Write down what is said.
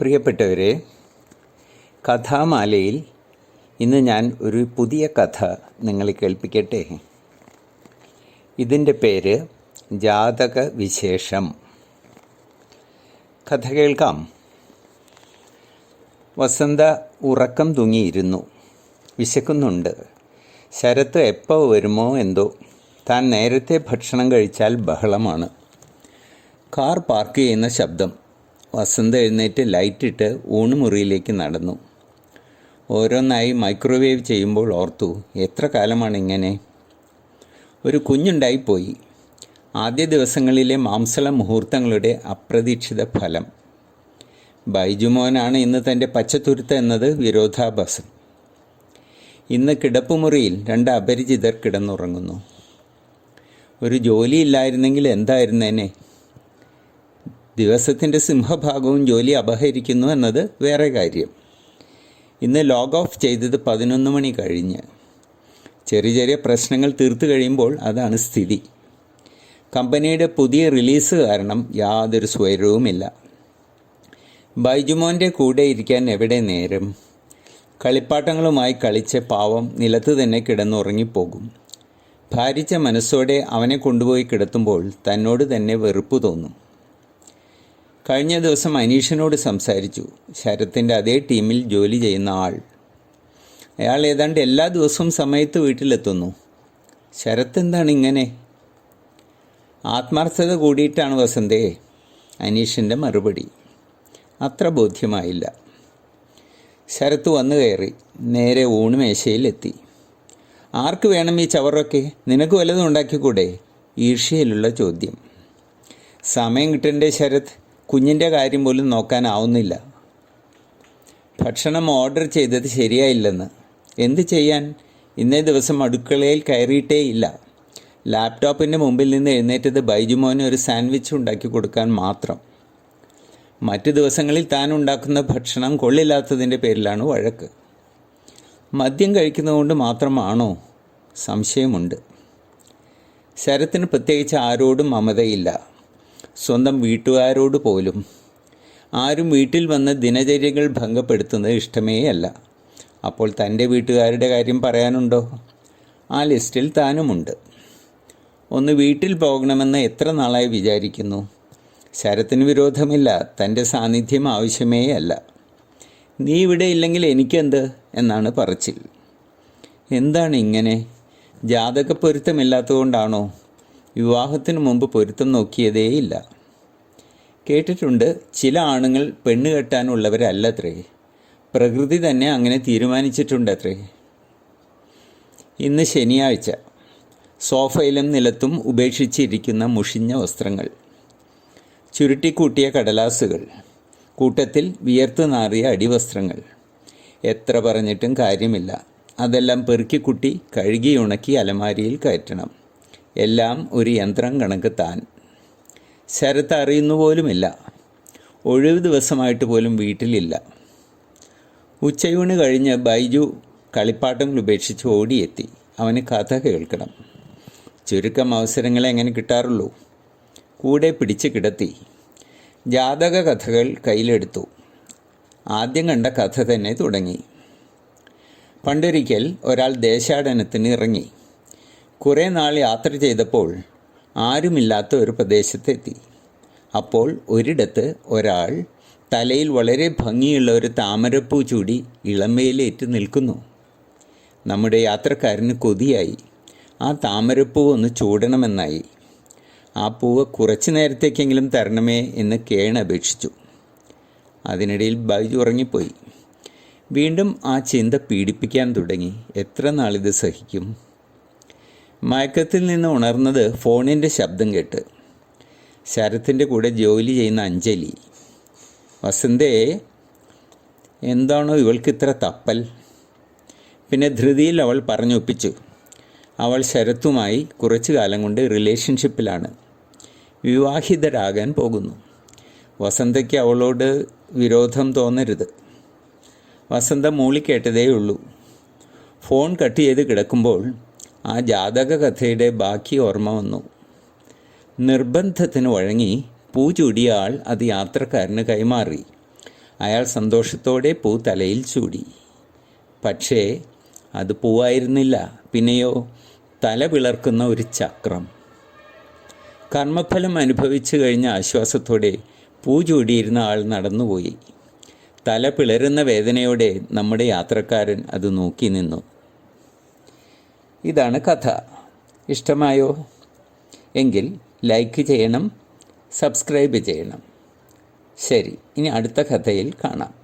പ്രിയപ്പെട്ടവരെ കഥാമാലയിൽ ഇന്ന് ഞാൻ ഒരു പുതിയ കഥ നിങ്ങളെ കേൾപ്പിക്കട്ടെ. ഇതിന്റെ പേര് ജാതക വിശേഷം. കഥ കേൾക്കാം. വസന്ത ഉറക്കം തൂങ്ങിയിരുന്നു. വിശക്കുന്നുണ്ട്. ശരത്ത് എപ്പോൾ വരുമോ എന്തോ. താൻ നേരത്തെ ഭക്ഷണം കഴിച്ചാൽ ബഹളമാണ്. കാർ പാർക്ക് ചെയ്യുന്ന ശബ്ദം. വസന്ത എഴുന്നേറ്റ് ലൈറ്റിട്ട് ഊണുമുറിയിലേക്ക് നടന്നു. ഓരോന്നായി മൈക്രോവേവ് ചെയ്യുമ്പോൾ ഓർത്തു എത്ര കാലമാണ് ഇങ്ങനെ? ഒരു കുഞ്ഞുണ്ടായിപ്പോയി. ആദ്യ ദിവസങ്ങളിലെ മാംസള മുഹൂർത്തങ്ങളുടെ അപ്രതീക്ഷിത ഫലം. ബൈജുമോനാണ് ഇന്ന് തന്റെ പച്ചത്തുരുത്ത് എന്നത് വിരോധാഭാസം. ഇന്ന് കിടപ്പുമുറിയിൽ രണ്ട് അപരിചിതർ കിടന്നുറങ്ങുന്നു. ഒരു ജോലിയില്ലായിരുന്നെങ്കിൽ എന്തായിരുന്നേനെ? ദിവസത്തിന്റെ സിംഹഭാഗവും ജോലി അപഹരിക്കുന്നു എന്നത് വേറെ കാര്യം. ഇന്ന് ലോഗ് ഓഫ് ചെയ്തത് പതിനൊന്ന് മണി കഴിഞ്ഞ്. ചെറിയ ചെറിയ പ്രശ്നങ്ങൾ തീർത്തു കഴിയുമ്പോൾ അതാണ് സ്ഥിതി. കമ്പനിയുടെ പുതിയ റിലീസ് കാരണം യാതൊരു സ്വരവുമില്ല. ബൈജുമോന്റെ കൂടെ ഇരിക്കാൻ എവിടെ നേരം? കളിപ്പാട്ടങ്ങളുമായി കളിച്ച് പാവം നിലത്ത് തന്നെ കിടന്നുറങ്ങിപ്പോകും. ഭാരിച്ച മനസ്സോടെ അവനെ കൊണ്ടുപോയി കിടത്തുമ്പോൾ തന്നോട് തന്നെ വെറുപ്പ് തോന്നും. കഴിഞ്ഞ ദിവസം അനീഷിനോട് സംസാരിച്ചു. ശരത്തിന്റെ അതേ ടീമിൽ ജോലി ചെയ്യുന്ന ആൾ. അയാൾ ഏതാണ്ട് എല്ലാ ദിവസവും സമയത്ത് വീട്ടിലെത്തുന്നു. ശരത്ത് എന്താണ് ഇങ്ങനെ? ആത്മാർത്ഥത കൂടിയിട്ടാണ് വസന്തേ അനീഷിന്റെ മറുപടി. അത്ര ബോധ്യമായില്ല. ശരത്ത് വന്നു കയറി നേരെ ഊണുമേശയിലെത്തി. ആർക്ക് വേണം ഈ ചവറൊക്കെ? നിനക്ക് വല്ലതും ഉണ്ടാക്കിക്കൂടെ? ഈർഷ്യയിലുള്ള ചോദ്യം. സമയം കിട്ടണ്ടേ ശരത്? കുഞ്ഞിന്റെ കാര്യം പോലും നോക്കാനാവുന്നില്ല. ഭക്ഷണം ഓർഡർ ചെയ്തത് ശരിയായില്ലെന്ന്. എന്ത് ചെയ്യാൻ? ഇന്നേ ദിവസം അടുക്കളയിൽ കയറിയിട്ടേ ഇല്ല. ലാപ്ടോപ്പിന്റെ മുമ്പിൽ നിന്ന് എഴുന്നേറ്റത് ബൈജുമോന് ഒരു സാൻഡ്വിച്ച് ഉണ്ടാക്കി കൊടുക്കാൻ മാത്രം. മറ്റു ദിവസങ്ങളിൽ താൻ ഉണ്ടാക്കുന്ന ഭക്ഷണം കൊള്ളില്ലാത്തതിന്റെ പേരിലാണ് വഴക്ക്. മദ്യം കഴിക്കുന്നതുകൊണ്ട് മാത്രമാണോ? സംശയമുണ്ട്. ശരത്തിന് പ്രത്യേകിച്ച് ആരോടും മമതയില്ല. സ്വന്തം വീട്ടുകാരോട് പോലും. ആരും വീട്ടിൽ വന്ന് ദിനചര്യകൾ ഭംഗപ്പെടുത്തുന്നത് ഇഷ്ടമേ അല്ല അപ്പോൾ തന്റെ വീട്ടുകാരുടെ കാര്യം പറയാനുണ്ടോ? ആ ലിസ്റ്റിൽ താനുമുണ്ട്. ഒന്ന് വീട്ടിൽ പോകണമെന്ന് എത്ര നാളായി വിചാരിക്കുന്നു? ശരത്തിന് വിരോധമില്ല തന്റെ സാന്നിധ്യം ആവശ്യമേ അല്ല നീ ഇവിടെ ഇല്ലെങ്കിൽ എനിക്കെന്ത്? എന്നാണ് പറച്ചിൽ. എന്താണ് ഇങ്ങനെ? ജാതക പൊരുത്തമില്ലാത്തതുകൊണ്ടാണോ വിവാഹത്തിന് മുമ്പ് പൊരുത്തം നോക്കിയതേയില്ല. കേട്ടിട്ടുണ്ട് ചില ആണുങ്ങൾ പെണ്ണ് കെട്ടാനുള്ളവരല്ലത്രേ. പ്രകൃതി തന്നെ അങ്ങനെ തീരുമാനിച്ചിട്ടുണ്ടത്രേ. ഇന്ന് ശനിയാഴ്ച. സോഫയിലും നിലത്തും ഉപേക്ഷിച്ചിരിക്കുന്ന മുഷിഞ്ഞ വസ്ത്രങ്ങൾ. ചുരുട്ടിക്കൂട്ടിയ കടലാസുകൾ. കൂട്ടത്തിൽ വിയർത്ത് നാറിയ അടിവസ്ത്രങ്ങൾ. എത്ര പറഞ്ഞിട്ടും കാര്യമില്ല. അതെല്ലാം പെറുക്കിക്കുട്ടി കഴുകി ഉണക്കി അലമാരിയിൽ കയറ്റണം. എല്ലാം ഒരു യന്ത്രം കണക്ക് താൻ. ശരത്ത് അറിയുന്നു പോലുമില്ല ഒഴിവ് ദിവസമായിട്ട് പോലും വീട്ടിലില്ല. ഉച്ചയൂണ് കഴിഞ്ഞ് ബൈജു കളിപ്പാട്ടങ്ങൾ ഉപേക്ഷിച്ച് ഓടിയെത്തി. അവന് കഥ കേൾക്കണം. ചുരുക്കം അവസരങ്ങളെ എങ്ങനെ കിട്ടാറുള്ളൂ? കൂടെ പിടിച്ച് കിടത്തി. ജാതക കഥകൾ കയ്യിലെടുത്തു. ആദ്യം കണ്ട കഥ തന്നെ തുടങ്ങി. പണ്ടൊരിക്കൽ ഒരാൾ ദേശാടനത്തിന് ഇറങ്ങി. കുറേ നാൾ യാത്ര ചെയ്തപ്പോൾ ആരുമില്ലാത്ത ഒരു പ്രദേശത്തെത്തി. അപ്പോൾ ഒരിടത്ത് ഒരാൾ തലയിൽ വളരെ ഭംഗിയുള്ള ഒരു താമരപ്പൂ ചൂടി ഇളമയിലേറ്റ് നിൽക്കുന്നു. നമ്മുടെ യാത്രക്കാരന് കൊതിയായി. ആ താമരപ്പൂ ഒന്ന് ചൂടണമെന്നായി. ആ പൂവ് കുറച്ചു നേരത്തേക്കെങ്കിലും തരണമേ എന്ന് കേൺ അപേക്ഷിച്ചു. അതിനിടയിൽ ബൈജു ഉറങ്ങിപ്പോയി. വീണ്ടും ആ ചിന്ത പീഡിപ്പിക്കാൻ തുടങ്ങി. എത്ര നാളിത് സഹിക്കും? മയക്കത്തിൽ നിന്ന് ഉണർന്നത് ഫോണിന്റെ ശബ്ദം കേട്ട്. ശരത്തിന്റെ കൂടെ ജോലി ചെയ്യുന്ന അഞ്ജലി വസന്തേ എന്താണോ ഇവൾക്ക് ഇത്ര തപ്പൽ? പിന്നെ ധൃതിയിൽ അവൾ പറഞ്ഞൊപ്പിച്ചു അവൾ ശരത്തുമായി കുറച്ചു കാലം കൊണ്ട് റിലേഷൻഷിപ്പിലാണ്. വിവാഹിതരാകാൻ പോകുന്നു. വസന്തയ്ക്ക് അവളോട് വിരോധം തോന്നരുത്. വസന്ത മൂളിക്കേട്ടതേ ഉള്ളൂ ഫോൺ കട്ട് ചെയ്ത് കിടക്കുമ്പോൾ ആ ജാതക കഥയുടെ ബാക്കി ഓർമ്മ വന്നു. നിർബന്ധത്തിന് വഴങ്ങി പൂ ചൂടിയ ആൾ അത് യാത്രക്കാരന് കൈമാറി. അയാൾ സന്തോഷത്തോടെ പൂ തലയിൽ ചൂടി. പക്ഷേ അത് പൂവായിരുന്നില്ല. പിന്നെയോ തല പിളർക്കുന്ന ഒരു ചക്രം. കർമ്മഫലം അനുഭവിച്ചു കഴിഞ്ഞ ആശ്വാസത്തോടെ പൂ ചൂടിയിരുന്ന ആൾ നടന്നുപോയി. തല പിളരുന്ന വേദനയോടെ നമ്മുടെ യാത്രക്കാരൻ അത് നോക്കി നിന്നു. ഇതാണ് കഥ. ഇഷ്ടമായോ? എങ്കിൽ ലൈക്ക് ചെയ്യണം സബ്സ്ക്രൈബ് ചെയ്യണം. ശരി ഇനി അടുത്ത കഥയിൽ കാണാം.